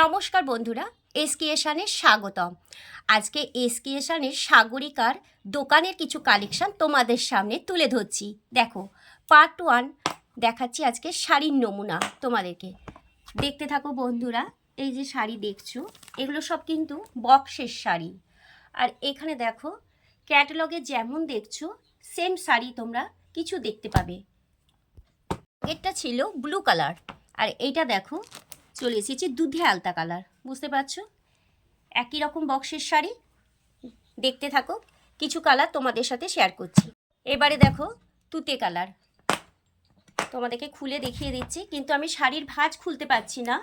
নমস্কার বন্ধুরা এসকিয়েশানে স্বাগতম। আজকে এসকিয়েশানের সাগরিকার দোকানের কিছু কালেকশন তোমাদের সামনে তুলে ধরছি। দেখো পার্ট ওয়ান দেখাচ্ছি আজকে শাড়ির নমুনা তোমাদেরকে। দেখতে থাকো বন্ধুরা, এই যে শাড়ি দেখছ, এগুলো সব কিন্তু বক্সের শাড়ি। আর এখানে দেখো ক্যাটালগে যেমন দেখছ সেম শাড়ি তোমরা কিছু দেখতে পাবে। এটা ছিল ব্লু কালার আর এইটা দেখো চলে এসেছে দুধে আলতা কালার, বুঝতে পারছ? একই রকম বক্সের শাড়ি, দেখতে থাকো, কিছু কালার তোমাদের সাথে শেয়ার করছি। এবারে দেখো তুতে কালার, তোমাদেরকে খুলে দেখিয়ে দিচ্ছি, কিন্তু আমি শাড়ির ভাঁজ খুলতে পারছি না।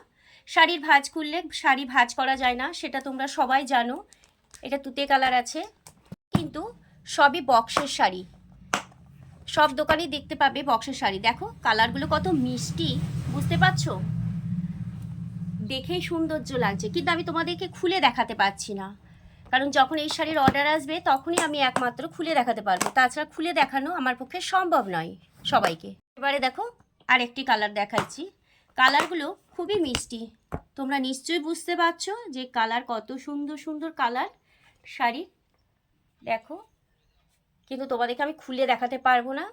শাড়ির ভাঁজ খুললে শাড়ি ভাঁজ করা যায় না, সেটা তোমরা সবাই জানো, এটা তুতে কালার আছে, কিন্তু সবই বক্সের শাড়ি। সব দোকানেই দেখতে পাবে বক্সের শাড়ি। দেখো, কালারগুলো কত মিষ্টি, বুঝতে পারছ? দেখেই সৌন্দর্য লাগছে। কিন্তু আমি তোমাদেরকে খুলে দেখাতে পারছি না। কারণ যখন এই শাড়ির অর্ডার আসবে, তখনই আমি একমাত্র খুলে দেখাতে পারব। তাছাড়া খুলে দেখানো আমার পক্ষে সম্ভব নয় সবাইকে। এবারে দেখো, আরেকটি কালার দেখাচ্ছি। কালারগুলো খুবই মিষ্টি। তোমরা নিশ্চয়ই বুঝতে পারছ যে কালার কত সুন্দর সুন্দর কালার শাড়ি। দেখো, কিন্তু তোমাদেরকে আমি খুলে দেখাতে পারব না।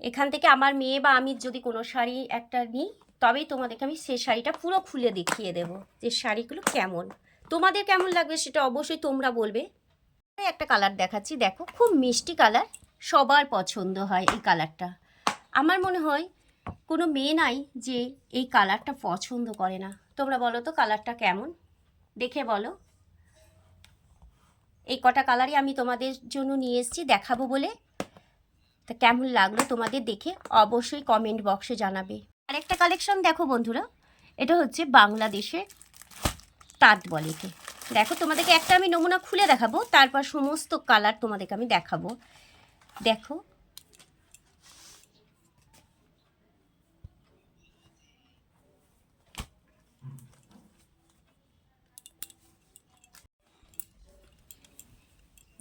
এখান থেকে আমার মেয়ে বা আমি যদি কোনো শাড়ি একটা নিই তবেই তোমাদেরকে আমি সে শাড়িটা পুরো খুলে দেখিয়ে দেব যে শাড়িগুলো কেমন। তোমাদের কেমন লাগবে সেটা অবশ্যই তোমরা বলবে। একটা কালার দেখাচ্ছি, দেখো, খুব মিষ্টি কালার, সবার পছন্দ হয় এই কালারটা। আমার মনে হয় কোনো মেয়ে নাই যে এই কালারটা পছন্দ করে না। তোমরা বলো তো কালারটা কেমন? দেখে বলো। এই কটা কালারই আমি তোমাদের জন্য নিয়ে এসেছি, দেখাবো বলে। তা কেমন লাগল তোমাদের দেখে অবশ্যই কমেন্ট বক্সে জানাবে। আরেকটা কালেকশন দেখো বন্ধুরা। এটা হচ্ছে বাংলাদেশের তাঁত বলেকে দেখো, তোমাদেরকে একটা আমি নমুনা খুলে দেখাবো, তারপর সমস্ত কালার তোমাদেরকে আমি দেখাবো। দেখো।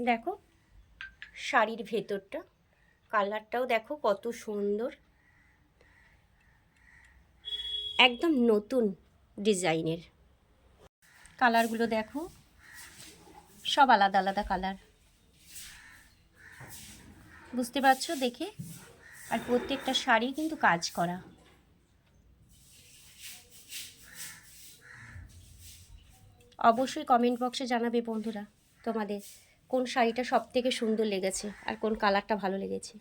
দেখো, শাড়ির ভেতরটা কালারটাও দেখো কত সুন্দর। একদম নতুন ডিজাইনের। কালারগুলো দেখো। সব আলাদা আলাদা কালার। বুঝতে পারছ দেখে? আর প্রত্যেকটা শাড়ি কিন্তু কাজ করা। অবশ্যই কমেন্ট বক্সে জানাবে বন্ধুরা তোমাদের কোন শাড়িটা সব থেকে সুন্দর লেগেছে আর কোন কালারটা ভালো লেগেছে।